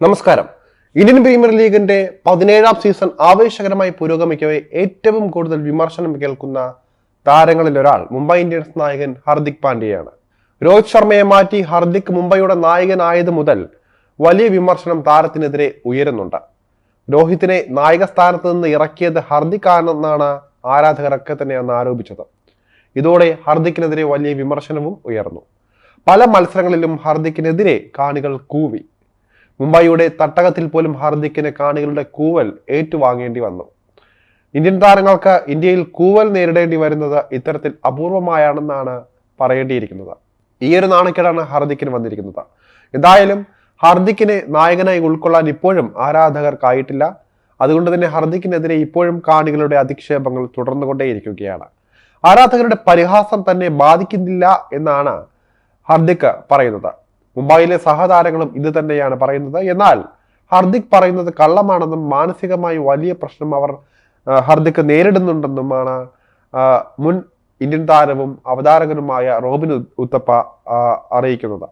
നമസ്കാരം. Indian premier ലീഗിന്റെ പതിനേഴാം സീസൺ ആവേശകരമായി പുരോഗമിക്കവേ ഏറ്റവും കൂടുതൽ വിമർശനം കേൾക്കുന്ന താരങ്ങളിൽ ഒരാൾ മുംബൈ ഇന്ത്യൻസ് നായകൻ ഹർദിക് പാണ്ഡ്യയാണ്. രോഹിത് ശർമ്മയെ മാറ്റി ഹർദിക് മുംബൈയുടെ നായകനായത് മുതൽ വലിയ വിമർശനം താരത്തിനെതിരെ ഉയരുന്നുണ്ട്. രോഹിത്തിനെ നായക സ്ഥാനത്ത് നിന്ന് ഇറക്കിയത് ഹർദിക് ആണെന്നാണ് ആരാധകരൊക്കെ തന്നെ അന്ന് ആരോപിച്ചത്. ഇതോടെ ഹർദിക്കിനെതിരെ വലിയ വിമർശനവും ഉയർന്നു. പല മത്സരങ്ങളിലും ഹർദിക്കിനെതിരെ കാണികൾ കൂവി. മുംബൈയുടെ തട്ടകത്തിൽ പോലും ഹാർദിക്കിന് കാണികളുടെ കൂവൽ ഏറ്റുവാങ്ങേണ്ടി വന്നു. ഇന്ത്യൻ താരങ്ങൾക്ക് ഇന്ത്യയിൽ കൂവൽ നേരിടേണ്ടി വരുന്നത് ഇത്തരത്തിൽ അപൂർവമായാണെന്നാണ് പറയേണ്ടിയിരിക്കുന്നത്. ഈ ഒരു നാണക്കേടാണ് ഹാർദിക്കിന് വന്നിരിക്കുന്നത്. എന്തായാലും ഹാർദിക്കിനെ നായകനായി ഉൾക്കൊള്ളാൻ ഇപ്പോഴും ആരാധകർക്കായിട്ടില്ല. അതുകൊണ്ട് തന്നെ ഹർദിക്കിനെതിരെ ഇപ്പോഴും കാണികളുടെ അധിക്ഷേപങ്ങൾ തുടർന്നുകൊണ്ടേയിരിക്കുകയാണ്. ആരാധകരുടെ പരിഹാസം തന്നെ ബാധിക്കുന്നില്ല എന്നാണ് ഹർദിക് പറയുന്നത്. മുംബൈയിലെ സഹതാരങ്ങളും ഇത് തന്നെയാണ് പറയുന്നത്. എന്നാൽ ഹർദിക് പറയുന്നത് കള്ളമാണെന്നും മാനസികമായി വലിയ പ്രശ്നം അവർ ഹാർദിക് നേരിടുന്നുണ്ടെന്നുമാണ് മുൻ ഇന്ത്യൻ താരവും അവതാരകനുമായ റോബിൻ ഉത്തപ്പ അറിയിക്കുന്നത്.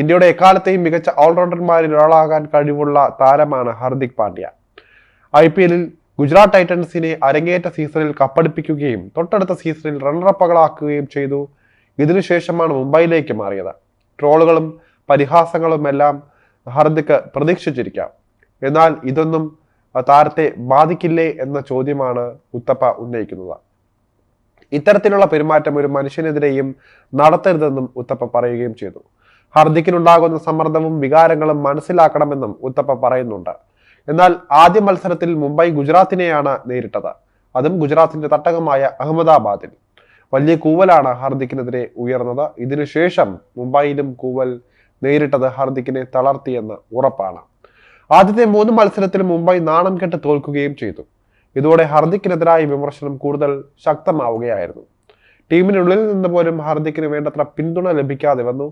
ഇന്ത്യയുടെ എക്കാലത്തെയും മികച്ച ഓൾറൗണ്ടർമാരിൽ ഒരാളാകാൻ കഴിവുള്ള താരമാണ് ഹർദിക് പാണ്ഡ്യ. ഐ പി എല്ലിൽ ഗുജറാത്ത് ടൈറ്റൻസിനെ അരങ്ങേറ്റ സീസണിൽ കപ്പടിപ്പിക്കുകയും തൊട്ടടുത്ത സീസണിൽ റണ്ണറപ്പകളാക്കുകയും ചെയ്തു. ഇതിനുശേഷമാണ് മുംബൈയിലേക്ക് മാറിയത്. ട്രോളുകളും പരിഹാസങ്ങളും എല്ലാം ഹർദിക്ക് പ്രതീക്ഷിച്ചിരിക്കാം. എന്നാൽ ഇതൊന്നും താരത്തെ ബാധിക്കില്ലേ എന്ന ചോദ്യമാണ് ഉത്തപ്പ ഉന്നയിക്കുന്നത്. ഇത്തരത്തിലുള്ള പെരുമാറ്റം ഒരു മനുഷ്യനെതിരെയും നടത്തരുതെന്നും ഉത്തപ്പ പറയുകയും ചെയ്തു. ഹർദിക്കിനുണ്ടാകുന്ന സമ്മർദ്ദവും വികാരങ്ങളും മനസ്സിലാക്കണമെന്നും ഉത്തപ്പ പറയുന്നുണ്ട്. എന്നാൽ ആദ്യ മത്സരത്തിൽ മുംബൈ ഗുജറാത്തിനെയാണ് നേരിട്ടത്. അതും ഗുജറാത്തിന്റെ തട്ടകമായ അഹമ്മദാബാദിൽ. വലിയ കൂവലാണ് ഹാർദിക്കിനെതിരെ ഉയർന്നത്. ഇതിനുശേഷം മുംബൈയിലും കൂവൽ നേരിട്ടത് ഹാർദിക്കിനെ തളർത്തിയെന്ന് ഉറപ്പാണ്. ആദ്യത്തെ മൂന്ന് മത്സരത്തിൽ മുംബൈ നാണം കെട്ട് തോൽക്കുകയും ചെയ്തു. ഇതോടെ ഹർദിക്കിനെതിരായ വിമർശനം കൂടുതൽ ശക്തമാവുകയായിരുന്നു. ടീമിനുള്ളിൽ നിന്ന് പോലും ഹർദിക്കിന് വേണ്ടത്ര പിന്തുണ ലഭിക്കാതെ വന്നു.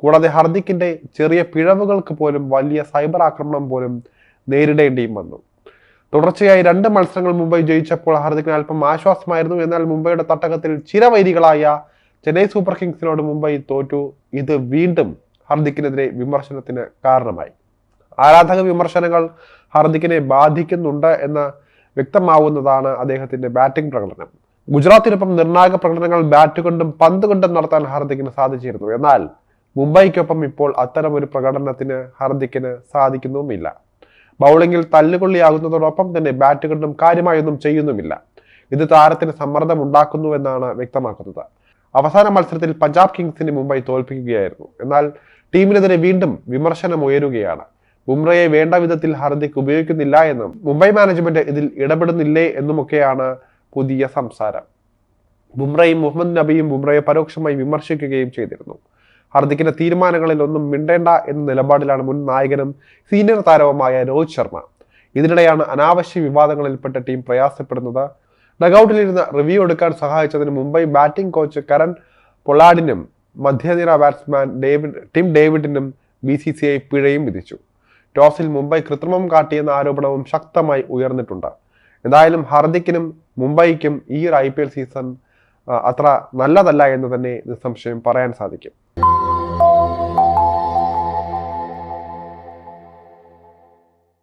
കൂടാതെ ഹർദിക്കിന്റെ ചെറിയ പിഴവുകൾക്ക് പോലും വലിയ സൈബർ ആക്രമണം പോലും നേരിടേണ്ടിയും വന്നു. തുടർച്ചയായി രണ്ട് മത്സരങ്ങൾ മുംബൈ ജയിച്ചപ്പോൾ ഹാർദിക്കിന് അല്പം ആശ്വാസമായിരുന്നു. എന്നാൽ മുംബൈയുടെ തട്ടകത്തിൽ ചിരവൈരികളായ ചെന്നൈ സൂപ്പർ കിങ്സിനോട് മുംബൈ തോറ്റു. ഇത് വീണ്ടും ഹർദിക്കിനെതിരെ വിമർശനത്തിന് കാരണമായി. ആരാധക വിമർശനങ്ങൾ ഹർദിക്കിനെ ബാധിക്കുന്നുണ്ട് എന്ന് വ്യക്തമാവുന്നതാണ് അദ്ദേഹത്തിന്റെ ബാറ്റിംഗ് പ്രകടനം. ഗുജറാത്തിനൊപ്പം നിർണായക പ്രകടനങ്ങൾ ബാറ്റ് കൊണ്ടും പന്ത് കൊണ്ടും നടത്താൻ ഹാർദിക്കിന് സാധിച്ചിരുന്നു. എന്നാൽ മുംബൈക്കൊപ്പം ഇപ്പോൾ അത്തരമൊരു പ്രകടനത്തിന് ഹാർദിക്കിന് സാധിക്കുന്നുമില്ല. ബൗളിംഗിൽ തല്ലുകൊള്ളിയാകുന്നതോടൊപ്പം തന്നെ ബാറ്റ് കൊണ്ടും കാര്യമായൊന്നും ചെയ്യുന്നുമില്ല. ഇത് താരത്തിന് സമ്മർദ്ദം ഉണ്ടാക്കുന്നുവെന്നാണ് വ്യക്തമാക്കുന്നത്. അവസാന മത്സരത്തിൽ പഞ്ചാബ് കിങ്സിനെ മുംബൈ തോൽപ്പിക്കുകയായിരുന്നു. എന്നാൽ ടീമിനെതിരെ വീണ്ടും വിമർശനം ഉയരുകയാണ്. ബുംറയെ വേണ്ട വിധത്തിൽ ഹർദിക് ഉപയോഗിക്കുന്നില്ല എന്നും മുംബൈ മാനേജ്മെന്റ് ഇതിൽ ഇടപെടുന്നില്ലേ എന്നുമൊക്കെയാണ് പുതിയ സംസാരം. ബുംറയും മുഹമ്മദ് നബിയും ബുംറയെ പരോക്ഷമായി വിമർശിക്കുകയും ചെയ്തിരുന്നു. ഹർദിക്കിന്റെ തീരുമാനങ്ങളിൽ ഒന്നും മിണ്ടേണ്ട എന്ന നിലപാടിലാണ് മുൻ നായകനും സീനിയർ താരവുമായ രോഹിത് ശർമ്മ. ഇതിനിടെയാണ് അനാവശ്യ വിവാദങ്ങളിൽപ്പെട്ട ടീം പ്രയാസപ്പെടുന്നത്. ഡഗൌട്ടിലിരുന്ന് റിവ്യൂ എടുക്കാൻ സഹായിച്ചതിന് മുംബൈ ബാറ്റിംഗ് കോച്ച് കരൺ പൊളാഡിനും മധ്യനിര ബാറ്റ്സ്മാൻ ഡേവിഡ് ടിം ഡേവിഡിനും ബി സി സി ഐ പിഴയും വിധിച്ചു. ടോസിൽ മുംബൈ കൃത്രിമം കാട്ടിയെന്ന ആരോപണവും ശക്തമായി ഉയർന്നിട്ടുണ്ട്. എന്തായാലും ഹർദിക്കിനും മുംബൈക്കും ഈ ഒരു ഐ സീസൺ അത്ര നല്ലതല്ല എന്ന് തന്നെ നിസ്സംശയം പറയാൻ സാധിക്കും.